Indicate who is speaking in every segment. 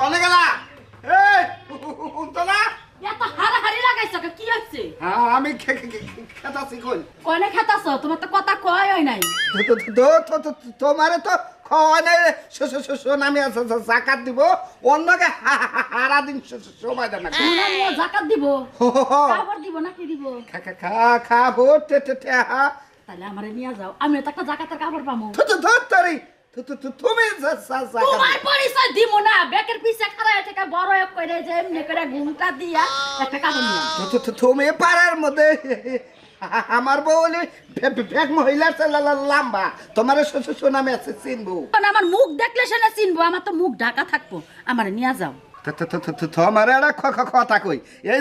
Speaker 1: কনে গেলা? এই উঠতো না?
Speaker 2: এত লাগাইছো কে? কি হচ্ছে
Speaker 1: হ্যাঁ আমি খেতাছি কই?
Speaker 2: কয়নে খেতাছো? তোমার তো কথা কয় হয় নাই।
Speaker 1: তোমারে তো খাওয়া নাই আমি জাকাত দিব। অন্যকে হারা দিন সময় দেন
Speaker 2: নিয়ে জাকাত দিব।
Speaker 1: হো, হো, হো।
Speaker 2: খাবার দিব নাকি দিব?
Speaker 1: খাব
Speaker 2: তাহলে আমারে নিয়ে যাও। আমি তো একটা জাকাতের কাপড়
Speaker 1: তো ধর তরি তুমি জা- জা- জাকাত
Speaker 2: তোমার পরিচয় দিব না বেকের পিছে খাড়া থেকে বড় এক করে যে এমনি করে ঘুমটা দিয়া একটা কাপড় নিয়ে আনো।
Speaker 1: তো তো তো তুমি পাড়ার মধ্যে আমার বউ হলে মহিলার লাম্বা। তোমার সুনামে আছে চিনবো।
Speaker 2: আমার মুখ দেখলে সে না চিনবো আমার তো মুখ ঢাকা থাকব আমার নিয়ে যাও।
Speaker 1: তোমার একটা কথা কই। এই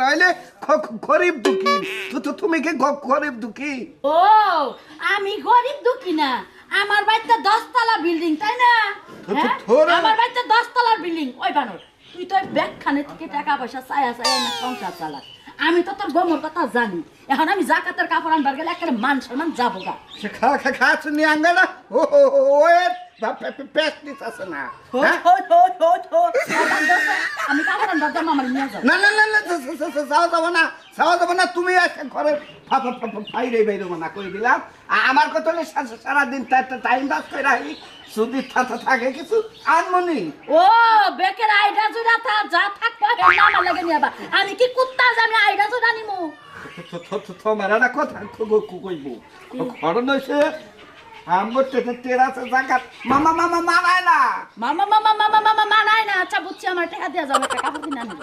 Speaker 1: রইলে গরিব দুঃখী। তো তো তুমি কি গরিব দুঃখী?
Speaker 2: ও আমি গরিব দুঃখী না আমার বাড়িতে দশতলা বিল্ডিং তাই না? হ্যাঁ? আমার বাড়িতে দশতলার বিল্ডিং। ওই বানর তুই তো ব্যাগ খানে থেকে টাকা পয়সা চায়া চায়া না সংসার চালাস। আমি তো তোর গমর কথা জানি। এখন আমি জাকাতের কাপড় আনবার গেলে একটা মান সম্মান যাব গা।
Speaker 1: খা খা খা শুনি আনবে না। ও ও আছে না হ্যাঁ?
Speaker 2: আমি আমার নিয়ে যাব
Speaker 1: না না না না যা- যা- যা- যা- যাওয়া যাব না যাওয়া যাব না তুমি একটা ঘরে ফাইরে বাইরে না করে দিলাম আ- আমার কথা হলে সারাদিন টাইম পাস করে রাখি যদি থাকে কিছু আনমনি
Speaker 2: ও বেকের আইডা জুড়া থা যা থাকব না আমার লাগে নিয়ে আমি কি কুত্তা আমি আইডা জুড়া নিমু
Speaker 1: তোমার কথা কইব ঘটনা হয়েছে আমার মামা মামা মানায় না
Speaker 2: মামা মামা মামা মামা মানায় না আচ্ছা বুঝছি আমার টাকা দিয়া যাবে কাপড় কিনে আনব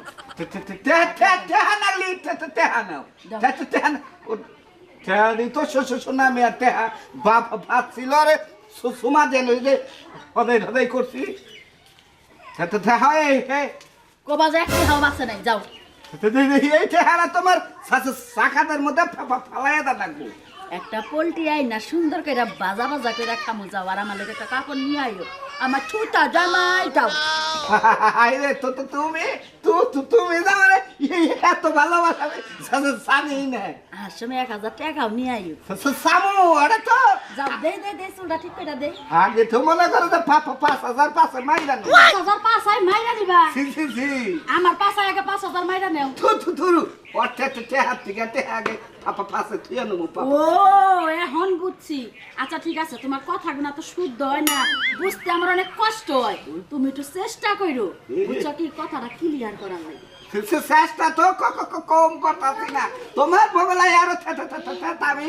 Speaker 1: তোমার শাখাদের মধ্যে ফালাইয়া দা লাগবো
Speaker 2: একটা পোল্ট্রি আই না সুন্দর করে বাজা বাজা করে খামু যাও আর আমার লাগে একটা কাপড় নিয়ে আইও। আমার ছুটা জামাই যাও
Speaker 1: আরে তো তো তুমি তু তু তুমি জানো এত ভালোবাসা জানি না
Speaker 2: আর সময় এক হাজার টাকাও নিয়ে আইও।
Speaker 1: সামু আরে তো।
Speaker 2: যাও দে দে দে চুলটা ঠিক করে দে।
Speaker 1: আগে তো মনে করো যে পা- পা- পাঁচ হাজার পাঁচ মাইরা নো।
Speaker 2: পাঁচ হাজার পাঁচ আই মাইরা দিবা।
Speaker 1: সি সি সি
Speaker 2: আমার পাঁচ আগে পাঁচ হাজার মাইরা নেও।
Speaker 1: থু থু থুরু। থেকে পাপা পাশে নেব
Speaker 2: ও এখন বুঝছি। আচ্ছা ঠিক আছে তোমার কথাগুলো তো শুদ্ধ হয় না। বুঝতে আমার অনেক কষ্ট হয়। তুমি একটু চেষ্টা করো বুঝছ কি? কথাটা ক্লিয়ার করার লাগে।
Speaker 1: চেষ্টা তো ক- ক- ক- কম করতাছি না। তোমার আরও আমি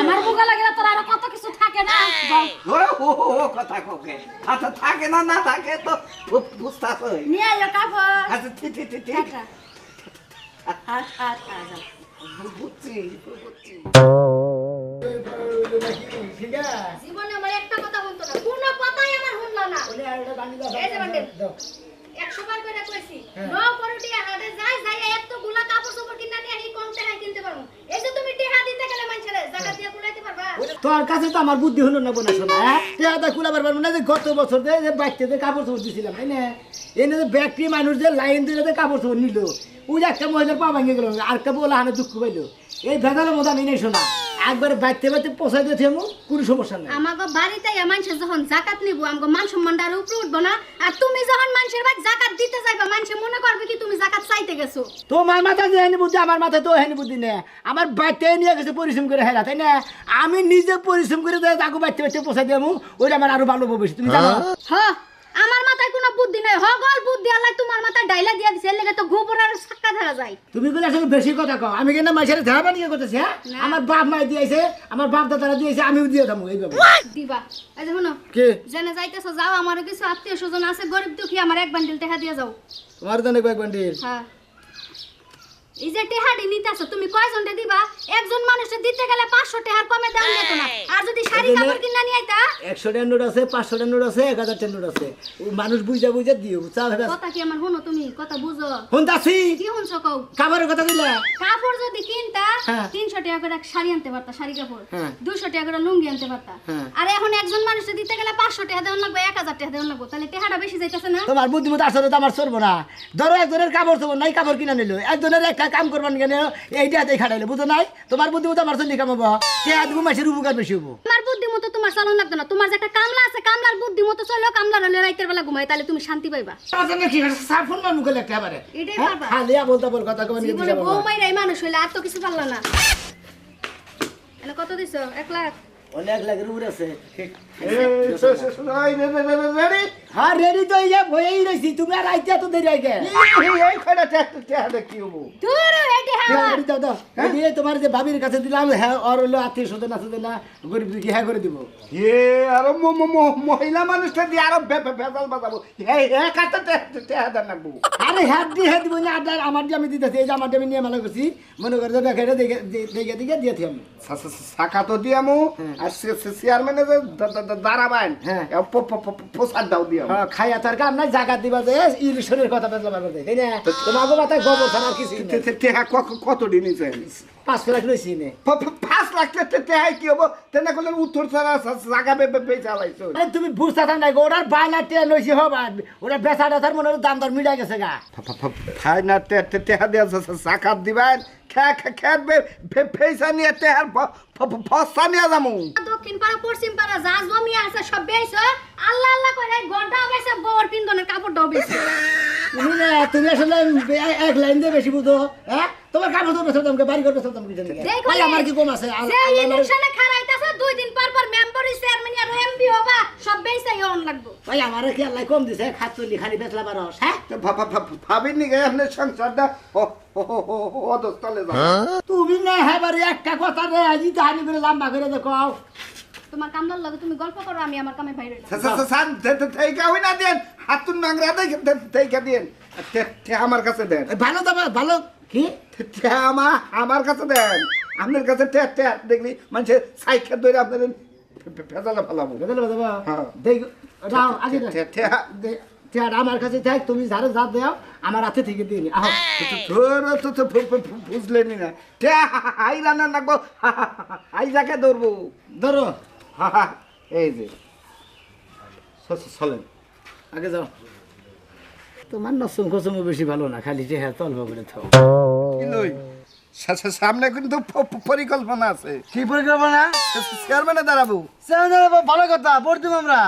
Speaker 2: আমার বুকা লাগে তোর আরও কত কিছু থাকে না?
Speaker 1: ও হো হো হো কথা কোকে। আচ্ছা থাকে না না থাকে তো বুঝতাছ।
Speaker 2: নিয়ে আইও কাপড়।
Speaker 1: আচ্ছা ঠিক ঠিক ঠিক ঠিক
Speaker 2: টাটা হাট হাট হাট যাও
Speaker 1: বুঝছি বুঝছি
Speaker 3: জীবনে আমার একটা কথা বলতো না কোনো কথাই আমার শুনলো না। এই যে বান্ডেল একশো করে কইছি ন করুটিয়া হাটে যাই যাই এত কাপড় চোপড় কিনা নিয়ে এই কম টাকায় কিনতে পারব। এই যে তুমি টেহা দিতে গেলে মানুষের জায়গা দিয়ে কুলাইতে পারবা?
Speaker 4: তোর কাছে তো আমার বুদ্ধি হলো না বোনা শোনা হ্যাঁ? টেহাটা কুলাবার পারব না যে গত বছর যে বাচ্চাদের কাপড় চোপড় দিয়েছিলাম তাই না এনে যে মানুষ যে লাইন দিয়ে কাপড় চোপড় নিল ওই যে একটা মহিলার পা ভাঙে গেল আর কে বলে হানে দুঃখ পাইলো। এই ভেদালের মতো আমি নেই শোনা একবার বাইতে বাইতে পোষাই দিয়েছি এমন কোনো সমস্যা নেই।
Speaker 3: আমাকে বাড়িতে যখন জাকাত নিব আমাকে মান সম্মানটা আরও উপরে উঠবো না আর তুমি যখন মানুষের বাড়ি জাকাত দিতে যাইবা মানুষে মনে করবে কি তুমি জাকাত চাইতে গেছো।
Speaker 4: তোমার মাথায় যে হেনি বুদ্ধি আমার মাথায় তো হেনি বুদ্ধি নেই। আমার বাড়িতে নিয়ে গেছে পরিশ্রম করে হেরা তাই না? আমি নিজে পরিশ্রম করে তাকে বাড়তে বাড়তে পোষাই দেবো ওইটা আমার আরও ভালো ভবিষ্যৎ তুমি জানো?
Speaker 3: হ মাথায় কোনো বুদ্ধি নাই। হগল বুদ্ধি আল্লাহ তোমার মাথায় ডাইলা দিয়া দিছে এর লেগে তো গোবর আর সাক্কা ধরা যায়।
Speaker 4: তুমি কইলা আসলে বেশি কথা কও। আমি কিন্তু মাছের ধারা বানিয়ে করতেছি হ্যাঁ। আমার বাপ মাই দিয়েছে আমার বাপ দাদারা দিয়েছে আমিও দিয়ে এই বাবা
Speaker 3: দিবা। এই যে শুনো
Speaker 4: কে?
Speaker 3: জেনে যাইতেছো যাও আমারও কিছু আত্মীয় স্বজন আছে গরিব দুঃখী আমার এক বান্ডিল টাকা দিয়ে যাও।
Speaker 4: তোমার জন্য এক বান্ডিল।
Speaker 3: হ্যাঁ। এই যে টেহাডি নিতেছো তুমি কয়জনটা দিবা? একজন মানুষের দিতে গেলে পাঁচশো টেহার কমে দাম নিত না আর যদি শাড়ি কাপড় কিনা নিয়ে আইতা?
Speaker 4: একশো টাকার নোট আছে পাঁচশো টাকার নোট আছে এক হাজার টাকার নোট আছে। ও মানুষ বুঝা বুঝা দিও চা ভেবে
Speaker 3: কথা কি আমার শুনো তুমি? কথা বুঝো।
Speaker 4: দাসি
Speaker 3: কি শুনছো কও?
Speaker 4: খাবারের কথা দিলে
Speaker 3: কাপড় যদি কিনতা
Speaker 4: হ্যাঁ।
Speaker 3: তিনশো টাকা করে শাড়ি আনতে পারতা শাড়ি কাপড়।
Speaker 4: হ্যাঁ।
Speaker 3: দুশো টাকা করে লুঙ্গি আনতে পারতা।
Speaker 4: হ্যাঁ।
Speaker 3: আর এখন একজন মানুষের দিতে গেলে পাঁচশো টাকা দেওয়া লাগবে এক হাজার টাকা দেওয়া লাগবে। তাহলে টেহাটা বেশি যাইতেছে না?
Speaker 4: তোমার বুদ্ধিমতো আসলে তো আমার চলবো না। ধরো একজনের কাপড় চোপড় নাই কাপড় কিনা নিল। একজনের একটা কা- কাম করবার কেন এইটা হাতে খাটাইলে বুঝো নাই? তোমার বুদ্ধি মতো আমার চলি কাম হব। টেহা দিব মাসের উপকার বেশি হব।
Speaker 3: তোমার বুদ্ধি মতো তোমার চালন লাগতো না। তোমার যে একটা কামলা আছে কামলার বুদ্ধি মতো চলো কামলার হলে রাইতের বেলা ঘুমাই তাহলে তুমি শান্তি পাইবা।
Speaker 4: সাফুন না মুখে লেখতে পারে
Speaker 3: এটাই
Speaker 4: হ্যাঁ?
Speaker 3: পারবা।
Speaker 4: বলতে বল কথা কমান
Speaker 3: জীবনে বউ মাইরাই মানুষ হইলে আর তো কিছু পারলা না। এনে কত দিছো? এক লাখ।
Speaker 4: অনেক লাগের উপরে আছে? হ্যাঁ রেডি তো এই বইয়েই রয়েছি তুমি আর আইতে তো দেরি আগে
Speaker 1: কি হব?
Speaker 3: হাওয়া
Speaker 4: দাও দাও। এই যে তোমার যে ভাবির কাছে দিলাম হ্যাঁ ওর হলো আত্মীয় স্বজন আছে না গরিব দুঃখী হ্যাঁ করে দিব।
Speaker 1: এ, আরও মহিলা মানুষটা দিয়ে আরও ভেজাল বাজাবো। দেন।
Speaker 4: আরে হ্যাঁ দিয়ে হ্যাঁ দিব না আর আমার আমি দিতেছি এই যে আমার আমি নিয়ে মেলা করছি মনে করে দেখে দেখে দেখে দিয়েছি আমি।
Speaker 1: শাখা তো দিয়ামু আর সে- সে- চেয়ারম্যানে যে দাঁড়াবেন
Speaker 4: হ্যাঁ।
Speaker 1: প্রসাদ দাও
Speaker 4: হ্যাঁ, খাইয়া তার কাম নাই জায়গা দিবা যে ইলেকশনের কথা বেতলা পারবে তাই না? তোমাকে মাথায় গোবর ছাড়া কিছু
Speaker 1: কত দিন নিছেন
Speaker 4: পাঁচ লাখ রয়েছি নে
Speaker 1: পাঁচ লাখ তে- তে- টেহাই কি হব? তেনে করলে উত্তর ছাড়া জায়গা বেচা লাইছো
Speaker 4: আরে তুমি বুঝতে থাক গো ওটার বাইনা ট্রেন হয়েছে হবা ওটা বেচা টাচার মনে দাম দর মিলা গেছে গা।
Speaker 1: ফাইনা টেহা দিয়া সাকাত দিবেন খেত ফেসা নিয়ে টেহার ফসা নিয়ে যামু।
Speaker 3: দক্ষিণ পাড়া পশ্চিম পাড়া যা জমি আছে সব বেইছো আল্লাহ আল্লাহ করে গড়টা বেছে বউর পিন্দনের কাপড়টাও বেছে
Speaker 4: তুমি না তুমি আসলে এক লাইন দিয়ে বেশি বুঝো হ্যাঁ? তোমার কাপড় তো বেচো তোমাকে বাড়ি করবে তোমাকে
Speaker 3: দেখো
Speaker 4: ভাই আমার কি কম আছে? আমার-
Speaker 3: ইলেকশনে খারাইতাছে দুই দিন পর পর মেম্বার চেয়ারম্যান আর এমপি হবা সব বেইছে অন লাগবো।
Speaker 4: ভাই আমার কি আল্লাহ কম দিছে? খাচ্চল্লি খালি বেচলা পারস হ্যাঁ?
Speaker 1: ভাবিনি গে আপনার সংসারটা
Speaker 4: তুমি না হ্যাঁ একটা কথা রে আজি তাহানি করে লম্বা করে দেখো
Speaker 3: তোমার কামদার লাগে তুমি গল্প করো আমি আমার কামে বাইরে
Speaker 1: সান হই না দেন হাতুন নাংরা দেখে থেইকা দেন আমার কাছে দেন
Speaker 4: ভালো দাবা ভালো কি
Speaker 1: আমার আমার কাছে দেন আপনার কাছে ট্যাপ ট্যাপ দেখলি মানুষে সাইকেল ধরে আপনার ফেসালে ফেলাবো
Speaker 4: বেদলে বেদবা
Speaker 1: হ্যাঁ।
Speaker 4: দেখ আগে চেয়ার আমার কাছে থাক তুমি যারে যা দাও আমার হাতে থেকে দিই আহ
Speaker 1: তোর তো তো বুঝলেনি না হাই রান্না লাগবো? হাই যাকে ধরবো?
Speaker 4: ধরো।
Speaker 1: হা, হা, এই যে। চলেন।
Speaker 4: আগে যাও। তোমার নসম খসম বেশি ভালো না খালি যে হ্যাঁ তলব করে থাও
Speaker 1: সামনে কিন্তু পরিকল্পনা আছে।
Speaker 4: কি পরিকল্পনা?
Speaker 1: চেয়ারম্যানে দাঁড়াবো।
Speaker 4: ভালো কথা পড়তুম আমরা।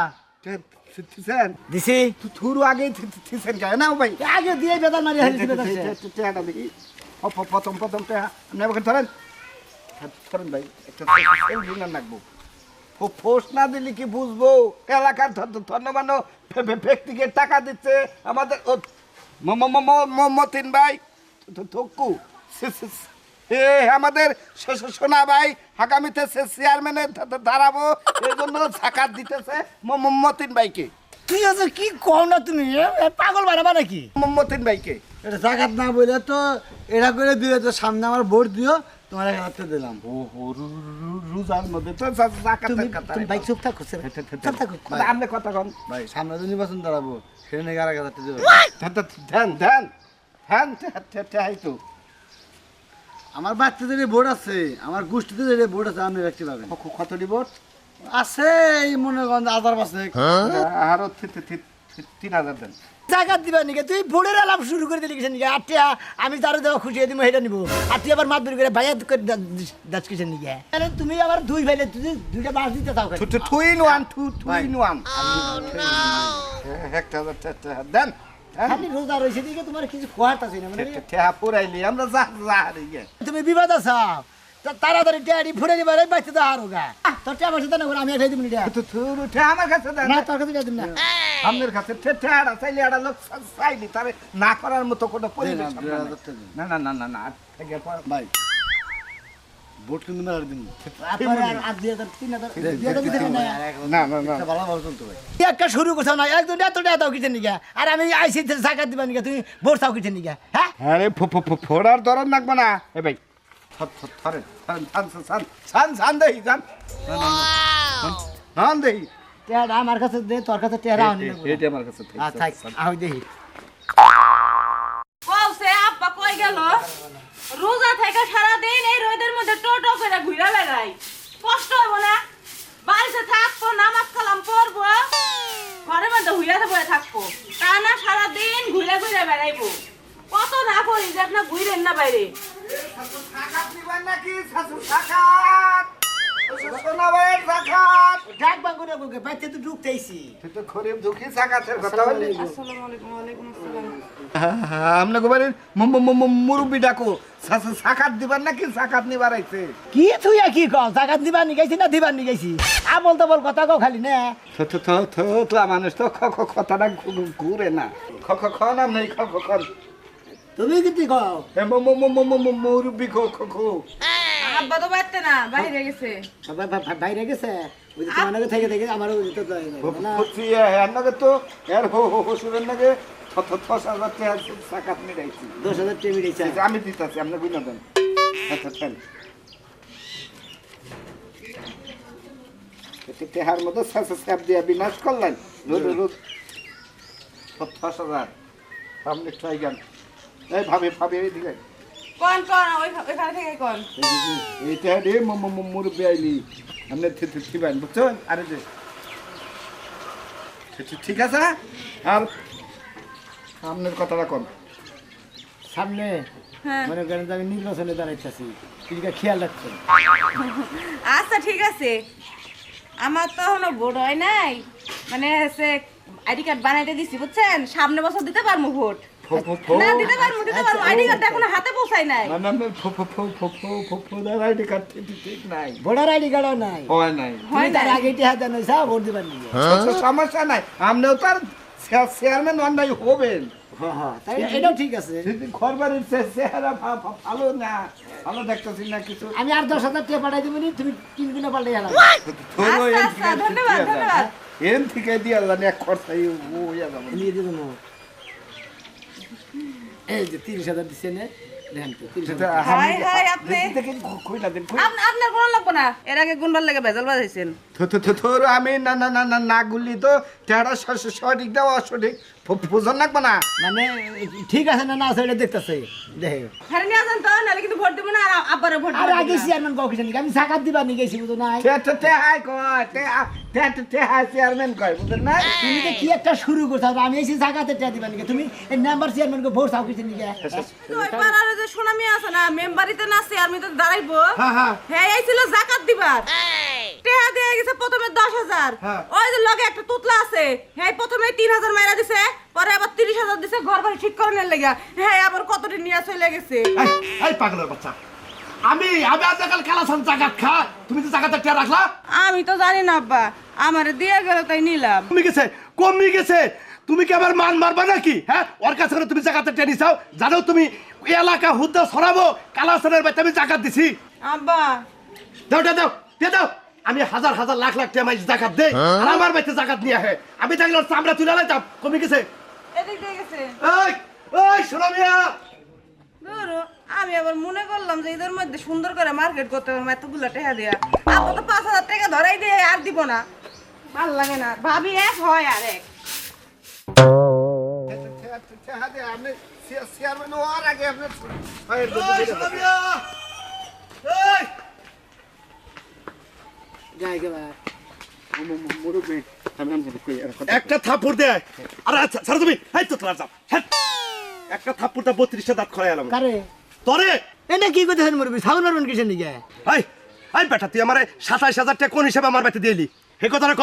Speaker 1: টে- থি- থিছেন
Speaker 4: দিছি
Speaker 1: থুরু আগেই থি- থি- থিছেন কেন না ভাই
Speaker 4: আগে দিয়ে বেদাল মারি বেদাল
Speaker 1: টেহাটা দেখি প- প্রথম প্রথম টেহা আপনি আমাকে ধরেন হ্যাঁ, ধরেন ভাই একটা ফো- ফোর্স না দিলে কি বুঝব এলাকার ধন্যবান ব্যক্তিকে টাকা দিচ্ছে আমাদের ও মতিন ভাই থ- থক্কু সে- সে- সে- এ আমাদের সোনা ভাই আগামীতে সে চেয়ারম্যানে দাঁড়াবো। এই জন্য জাকাত দিতেছে মতিন ভাইকে।
Speaker 4: কি আছে কি কও না তুমি? পাগল বানাবা নাকি?
Speaker 1: মতিন ভাইকে।
Speaker 5: এটা জাকাত না বলে তো এটা করে দিও তো সামনে আমার ভোট দিও তোমার হাতে দিলাম।
Speaker 1: ও হো রু- রু- মধ্যে তো জা- জাকাতের
Speaker 4: তুমি বাইক চুপ থাকো চুপ থাকো।
Speaker 1: মানে আপনি কথা কন।
Speaker 5: ভাই সামনে তো নির্বাচন দাঁড়াবো সেখানে আর এক হাজারটা দেবে
Speaker 1: ধ্যান ধ্যান ধ্যান ধ্যান তো
Speaker 5: আমার বাচ্চাদের ভোট আছে আমার গোষ্ঠীতে যে ভোট আছে আপনি ব্যক্তি পাবেন
Speaker 1: ক- কত রিপোর্ট
Speaker 5: আছে এই মনে করেন আধার পাশে
Speaker 1: আরও তিন হাজার দেন
Speaker 4: জায়গা দিবা নাকি তুই বোর্ডের আলাপ শুরু করে দিলি কিসের নিকে আটিয়া আমি যারা দেওয়া খুশি দিব সেটা নিবো আর তুই আবার মাতবুরি করে বাইয়াত করে দাস কিসের নিকে আরে তুমি আবার দুই ভাইলে তুই দুইটা মাছ দিতে চাও?
Speaker 1: Two two in one two two in one একটা হাজার দেন দেন
Speaker 4: খালি রোজা রয়েছে দিকে তোমার কিছু খোয়ার আছে না মানে
Speaker 1: ঠেহা পুরাইলি আমরা যা যা হারিয়ে
Speaker 4: তুমি বিবাদ আছাও তা তাড়াতাড়ি টেয়ারি ফুরে নিবার এই বাচ্চা তো হারো গা। তোর টেয়া বসে না আমি খাই দিব না।
Speaker 1: ঠেহা আমার কাছে
Speaker 4: না তোর কাছে দিন না।
Speaker 1: আপনার কাছে ঠে- ঠেহাটা চাইলে একটা লোক চাইলি তারে না করার মতো কোনো পরিবেশ
Speaker 5: না।
Speaker 1: না না না না আর
Speaker 5: ভাই ভোট কিন্তু মেলার দিন
Speaker 4: না।
Speaker 1: না না
Speaker 5: ভালো ভালো চলতে ভাই।
Speaker 4: একটা শুরু করছ না একজন এত দাও কিসের নিকে আর আমি আইসি জাকাত দিবা নিকে তুমি ভোট চাও কিসের নিকে হ্যাঁ?
Speaker 1: আরে ফোড়ার দরদ লাগবে না। এ ভাই। থর সান সান সান সান দেই সান সান। দেই
Speaker 4: টেয়ারা আমার কাছে দে তোর কাছে টেয়ারা আনি
Speaker 1: এটা আমার কাছে।
Speaker 4: আর থাক
Speaker 6: রোজা থেকে সারা দিন এই রোদের মধ্যে টোটো করে ঘুরে বেড়াই। কষ্ট হইব না। বাড়িতে থাকব, নামাজ কালাম পড়ব, ঘরের মধ্যে হুইয়া বয়ে থাকব। তা না সারা দিন ঘুরে ঘুরে বেড়াইবো। কত না করি যে আপনার ঘুরেন না বাইরে।
Speaker 1: নিবেন নাকি? মুরব্বী ডাকো। সাকাত দিবার নাকি সাকাত নিবার আইছে?
Speaker 4: কি আর কি কও জাগাত দিবার নি গেছি না দিবার নি গেছি? আবল তো বল কথা কও খালি না।
Speaker 1: তো তো তো তো তো মানুষ তো খ খ কথাটা ঘুরে না। খ খ খ নাম নেই খ খ খ।
Speaker 4: তুমি কি কও?
Speaker 1: মুরব্বী খো খো খো।
Speaker 6: আব্বা তো বাইতে না বাইরে গেছে।
Speaker 4: বা- বা- বা- বাইরে গেছে? ওই যে তোমার থেকে থেকে আমার ওই তো না।
Speaker 1: ফুচি এর তো এর হো হো সাকাত মিলাইছি
Speaker 4: দশ হাজার
Speaker 1: আমি দিতাছি আপনি বুঝলেন? দেন আচ্ছা তেহার মতো স্যাপ দিয়া বিনাশ করলেন। রোদ রোদ। দশ হাজার। আপনি ট্রাই গান এই ভাবে ভাবে এইদিকে
Speaker 6: কোন কোন ওই ওইখানে থেকে কোন।
Speaker 1: এইটা রে মুরব্বী আইলি। আপনি থিবেন বুঝছেন আরে যে। ঠিক- আছে? আর আপনার কথাটা কম
Speaker 4: সামনে
Speaker 6: হ্যাঁ।
Speaker 4: মনে করেন আমি নির্বাচনে দাঁড়াইতেছি। তুমি খেয়াল রাখছেন।
Speaker 6: আচ্ছা ঠিক আছে। আমার তো এখনও ভোট হয় নাই। মানে আইডি কার্ড বানাইতে দিছি বুঝছেন? সামনে বছর দিতে পারব ভোট।
Speaker 1: ফো- ফো- ফো-
Speaker 6: না দিতে পারব দিতে পারব। আইডি কার্ড এখনও হাতে পৌঁছায় নাই।
Speaker 1: না, না, না, ফো- ফো- ফো- ফো- ফো- ফো- ফোদার ID card ঠিক- ঠিক নাই।
Speaker 4: ভোটার আইডি কার্ডও নাই।
Speaker 1: হয় নাই।
Speaker 4: তার আগে ভোট দিবার
Speaker 1: সমস্যা নাই। চেয়ারম্যান অন্যায় হবেন।
Speaker 4: হ্যাঁ হ্যাঁ তাই এটাও ঠিক আছে।
Speaker 1: ঘর বাড়ির চেহারা ভালো না। ভালো দেখতেছি না কিছু।
Speaker 4: আমি আর দশ হাজার টাকা পাঠাই দেবো নি তুমি তিন গুণে পাল্টে গেলাম
Speaker 6: আচ্ছা, আচ্ছা, ধন্যবাদ, ধন্যবাদ।
Speaker 1: এন থেকে দিয়া এক খরচাই ও হইয়া যাবে
Speaker 4: নিয়ে দেবো। না এই যে তিরিশ হাজার দিচ্ছে না
Speaker 6: আপনার কোনো লাগবো না। এর আগে গুন্ডার লাগে ভেজাল বাজাইছেন।
Speaker 1: থো- থো- থো- আমি না না না না না গুলি তো স- সঠিক দেওয়া অসঠিক? ফু- ফুজন না?
Speaker 4: মানে ঠিক আছে না না এটা দেখতেছে। দেখে।
Speaker 6: হ্যাঁ নিয়ে যান তো নাহলে কিন্তু ভোট দিব না আর আব্বারে ভোট
Speaker 4: আর
Speaker 6: দিব
Speaker 4: আগে চেয়ারম্যান কাউকে জানি আমি সাকাত দিবার নিয়ে গেছি বুঝো নাই?
Speaker 1: তে তে তে হাই কয় তে আ- তে তে তে হাই চেয়ারম্যান কয় বুঝলেন না
Speaker 4: তুমি তো কি একটা শুরু করছ আর আমি এসে জায়গাতে টিয়া দিবার নিয়ে তুমি এই নাম্বার চেয়ারম্যানকে ভোট চাও কিছু নিয়ে
Speaker 6: ওই পাড়ার যে সোনামি আছে না মেম্বারিতে না চেয়ারম্যান দাঁড়াইবো।
Speaker 1: হ্যাঁ হ্যাঁ।
Speaker 6: হ্যাঁ ছিল জাকাত দিবার। টেহা দিয়ে গেছে প্রথমে দশ হাজার।
Speaker 1: হ্যাঁ।
Speaker 6: ওই যে লগে একটা তুতলা আছে। হ্যাঁ প্রথমে তিন হাজার মাইরা দিছে পরে আবার তিরিশ হাজার দিছে ঘর বাড়ি ঠিক করে নেওয়ার লেগে হ্যাঁ আবার কতটি নিয়ে চলে গেছে?
Speaker 7: এই, পাগলের বাচ্চা। আমি আমি আজ কাল কালাসান জাগাত খা তুমি তো জাগাতে টিয়া রাখলা?
Speaker 6: আমি তো জানি না আব্বা। আমারে দিয়ে গেল তাই নিলাম।
Speaker 7: কমে গেছে কমে গেছে। তুমি কি আবার মান মারবা নাকি? হ্যাঁ ওর কাছে করে তুমি জাগাতে টেনে চাও জানো তুমি এলাকা হুদ্দা সরাবো কালাসানের বাচ্চা আমি জাগাত দিছি।
Speaker 6: আব্বা।
Speaker 7: দাও দাও দাও দিয়ে দাও। আমি হাজার হাজার লাখ লাখ টাকা মাইজ জাকাত দে আর আমার বাড়িতে জাকাত নিয়ে আহে আমি থাকলে ওর চামড়া তুলে লাইতাম কমে গেছে
Speaker 6: এদিক দিয়ে গেছে
Speaker 7: এই শোনো মিয়া
Speaker 6: আমি আবার মনে করলাম যে এদের মধ্যে সুন্দর করে মার্কেট করতে পারব এতগুলো টাকা দেয়া আপু তো পাঁচ হাজার টাকা ধরাই দিয়ে আর দিব না ভালো লাগে না ভাবি এক হয় আর এক
Speaker 1: আপনি চেয়ারম্যান হওয়ার আগে আপনি
Speaker 7: এই শোনো মিয়া এই
Speaker 4: যাই গেলা
Speaker 1: মুরব্বী আমি আমি কই আর কথা
Speaker 7: একটা থাপ্পড় দেয় আর আচ্ছা সারা তুমি। হাই তো তোলার যাও। একটা থাপ্পড়টা বত্রিশটা দাঁত খড়াই এলাম।
Speaker 4: কারে?
Speaker 7: তরে।
Speaker 4: এটা কি কথা মুরবি? সাউন্ড মারবেন কিসের নিকে
Speaker 7: হাই হাই বেটা তুই আমার সাতাইশ হাজার টাকা কোন হিসাবে আমার বাড়িতে দিলি হে কথাটা ক।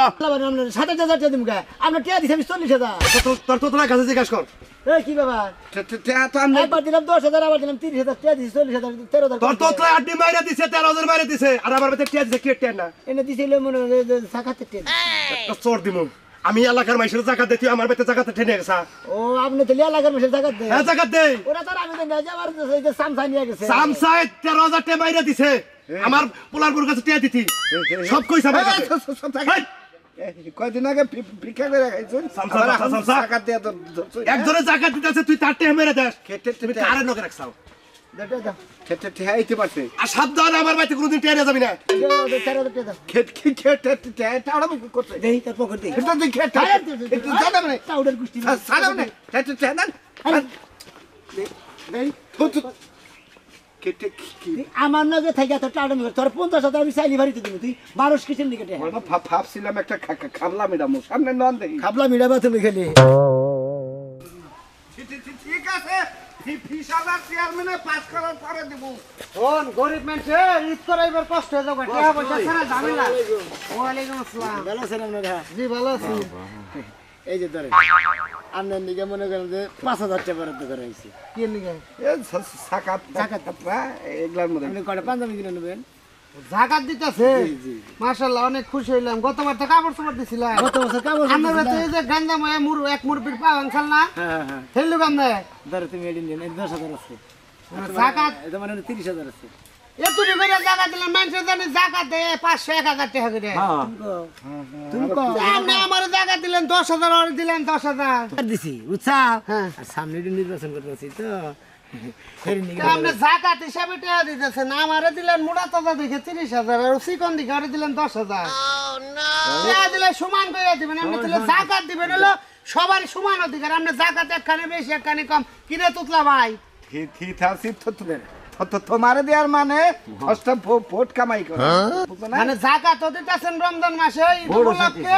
Speaker 4: সাতাশ হাজার টাকা দিমকা আপনার টিয়া দিছে আমি চল্লিশ হাজার।
Speaker 7: তো- তো- তোর তো তোলা কাছে জিজ্ঞাসা কর।
Speaker 4: এই কি ব্যাপার?
Speaker 1: তে- তে- তে তো আমি
Speaker 4: একবার দিলাম দশ হাজার আবার দিলাম তিরিশ হাজার টিয়া দিছি চল্লিশ হাজার তেরো হাজার
Speaker 7: তোর তো তোলা আড্ডি মাইরা দিছে তেরো হাজার মাইরা দিছে আর আমার বাড়িতে টিয়া দিছে কি টিয়া না?
Speaker 4: এনে দিছিল মনে হয় সাকাতে টিয়া
Speaker 7: চোর দিমু। আমি এলাকার মাইসের জাকাত দে তুই আমার বাড়িতে জাকাতে ঠেনে গেছা।
Speaker 4: ও আপনি তো লাগার মেশে জায়গা দেয়
Speaker 7: হ্যাঁ জাকাত দে।
Speaker 4: ওরা তো আমি তো না যে আমার এই যে সামসা নিয়ে গেছে।
Speaker 7: তেরো হাজার টাকা মাইরা দিছে। আমার পোলার বুর কাছে টিয়া দিতি সব
Speaker 1: এই, সব- কয়দিন আগে ভিক্ষা করে খাইছুন দিয়ে তো হ্যাঁ?
Speaker 7: একজনে জাকাত দিতেছে তুই তার টেহা মেরে দেস
Speaker 1: খেতে
Speaker 7: তুমি কারে নগে রাখছাও আর সাবধান আমার বাড়িতে কোনোদিন যাবি না
Speaker 4: দেই তার পকেট দেই
Speaker 1: জানাব না
Speaker 4: টাউডার গুষ্টি
Speaker 1: সালাম না তো তো খেতে কি
Speaker 4: আমার নজর থেকে এত টাউডার নিবে তোর পঞ্চাশ হাজার আমি চাইলি বাড়িতে দিব তুই বারোশ কিসের নিকে টেহা?
Speaker 1: আমরা ভাব- ভাবছিলাম একটা খাবলা মেডাম সামনে নন দেখি।
Speaker 4: খাবলা মিড়াবা তুমি খেলে।
Speaker 1: ঠিক- আছে
Speaker 5: মানুষে হয়ে জি ভালো আছি।
Speaker 4: এই যে ধরেন আপনার দিকে মনে করেন যে পাঁচ হাজার টাকা বরাদ্দ করা হয়েছে।
Speaker 5: কি নিকে?
Speaker 1: সাকাত সাকাত। এগুলার মধ্যে।
Speaker 4: আপনি কটা পাঞ্জাবি কিনে নেবেন?
Speaker 5: জাকাত দিতেছে? মাশাআল্লাহ অনেক খুশি হইলাম। গতবার তো কাপড় চোপড় দিছিলাম।
Speaker 4: গত বছর কাগজ
Speaker 5: আমার তো এই যে গাঞ্জা ময়ে মুর এক মুরবির পাওয়ান খাল না?
Speaker 4: হ্যাঁ হ্যাঁ
Speaker 5: ফেললু কামনে?
Speaker 4: ধরো তুমি দিন হাজার আছে।
Speaker 5: জাকাত।
Speaker 4: এটা মানে তিরিশ হাজার আছে।
Speaker 5: করে দিলাম মানুষের জানি জাকাত দেয় পাঁচশো এক হাজার টাকা করে আপনি আমার জাকাত দিলেন দশ হাজার দিলেন দশ হাজার
Speaker 4: দিছি বুঝছা
Speaker 5: হ্যাঁ।
Speaker 4: সামনে নির্বাচন করতেছি তো ফের
Speaker 5: আপনি জাকাত হিসাবে টাকা দিতেছেন আমারে দিলেন মুড়া তাজা দেখে তিরিশ হাজার আর চিকন দিকে আরে দিলেন দশ হাজার দিলে সমান করে দিবেন আপনি দিলে জাকাত দিবেন হলো সবার সমান অধিকার আপনি জাকাত একখানে বেশি একখানে কম কিনে তুতলা ভাই
Speaker 1: ঠিক আছে তোমারে দেওয়ার মানে কষ্ট ভোট কামাই করে। না?
Speaker 5: মানে জাকাত দিতেছেন রমজান মাসে উপলক্ষে।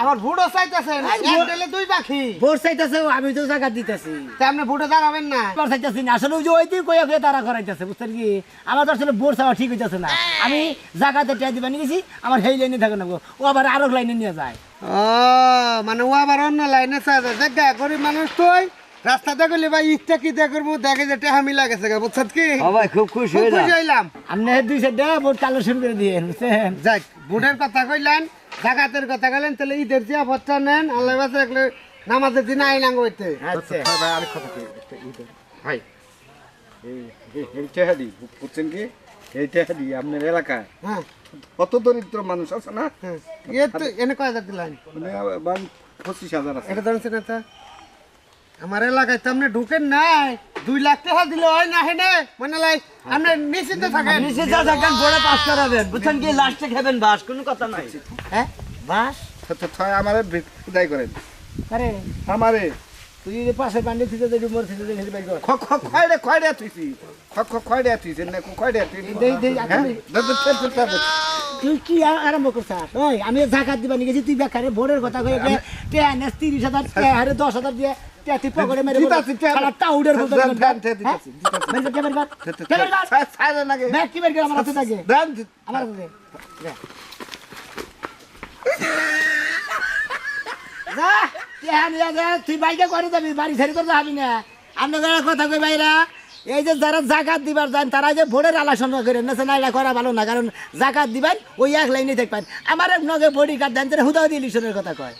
Speaker 5: আবার ভুড়ো চাইতেছেন এক দিলে দুই পাখি।
Speaker 4: ভোট চাইতেছে আমি তো জায়গা দিতেছি।
Speaker 5: তা আপনি ভুটে দাঁড়াবেন না।
Speaker 4: চাইতেছি না। আসলে ওই যে ওই দিন কয়ে কয়ে তারা করাইতেছে বুঝছেন কি? আমার তো আসলে চাওয়া ঠিক হইতেছে না। আমি টিয়া দিবা আমার সেই লাইনে থাকে না ও আবার আরও লাইনে নিয়ে যায়।
Speaker 5: ও মানে ও আবার অন্য লাইনে গরিব মানুষ তুই রাস্তা দেখলি ভাই ইচ্ছা কি দেখব দেখে যে টেহা মিলা গেছে গা, কি?
Speaker 4: ভাই খুব খুশি
Speaker 5: খুব খুশি হইলাম।
Speaker 4: আপনি দুই সাইডে ভোট কালেকশন করে দিয়ে বুঝছেন?
Speaker 5: যাক ভোটের কথা কইলেন জাকাতের কথা কইলেন তাহলে ঈদের ভোটটা নেন আল্লাহ বাসে একলে নামাজের দিন আইলাম হইতে।
Speaker 4: আচ্ছা।
Speaker 1: ভাই, ভাই, আরেক কথা কই, একটা ভাই এই- এই- এই বুঝছেন কি? এই আপনার এলাকায়
Speaker 5: হ্যাঁ।
Speaker 1: কত দরিদ্র মানুষ আছে না?
Speaker 5: হ্যাঁ। এ তো এনে কয় হাজার দিলেন?
Speaker 1: মানে পঁচিশ হাজার আছে।
Speaker 5: এটা না আমার এলাকায় তো আপনি ঢুকেন নাই। দুই লাখ টাকা দিলে হয় না হেনে? মানে লাই আপনি নিশ্চিন্ত থাকেন।
Speaker 4: যা থাকেন বড় পাস করাবেন বুঝছেন কি? লাস্টে খাবেন বাস কোনো কথা নাই। হ্যাঁ? বাস?
Speaker 1: তো আমারে বিদায় করেন।
Speaker 4: আরে।
Speaker 1: আমারে।
Speaker 4: তুই যে পাশে পান্ডি থেকে যদি মোর থেকে দেখি বাইক
Speaker 1: খ- খ- খয়ডা খয়ডা তুইছি। খ- খ- খয়ডা তুইছেন না খয়ডা তুই
Speaker 4: দেই, দেই,
Speaker 1: হ্যাঁ? দে- দে।
Speaker 4: তুই কি আরম্ভ করছিস? ওই আমি জাকাত দিবা নিয়ে গেছি তুই বেকারে ভোরের কথা কয়ে টেন তিরিশ হাজার হারে দশ হাজার দিয়ে তুই পকেটে মেরে টাউডের
Speaker 1: দেন।
Speaker 4: ব্যাগ কি আমার হাতে থাকে
Speaker 1: দেন,
Speaker 4: আমার হাতে যা বাইকে করে যাবি বাড়ি ছেড়ে তো যাবি না। কথা কই বাইরা। এই যে যারা জাকাত দিবার যান তারা যে ভোরের আলোচনা করেন না না এটা করা ভালো না কারণ জাকাত দিবেন ওই এক লাইনে দেখবেন আমার নগে বডি কার্ড দেন তারা হুদাও দিয়ে লিশনের কথা কয়।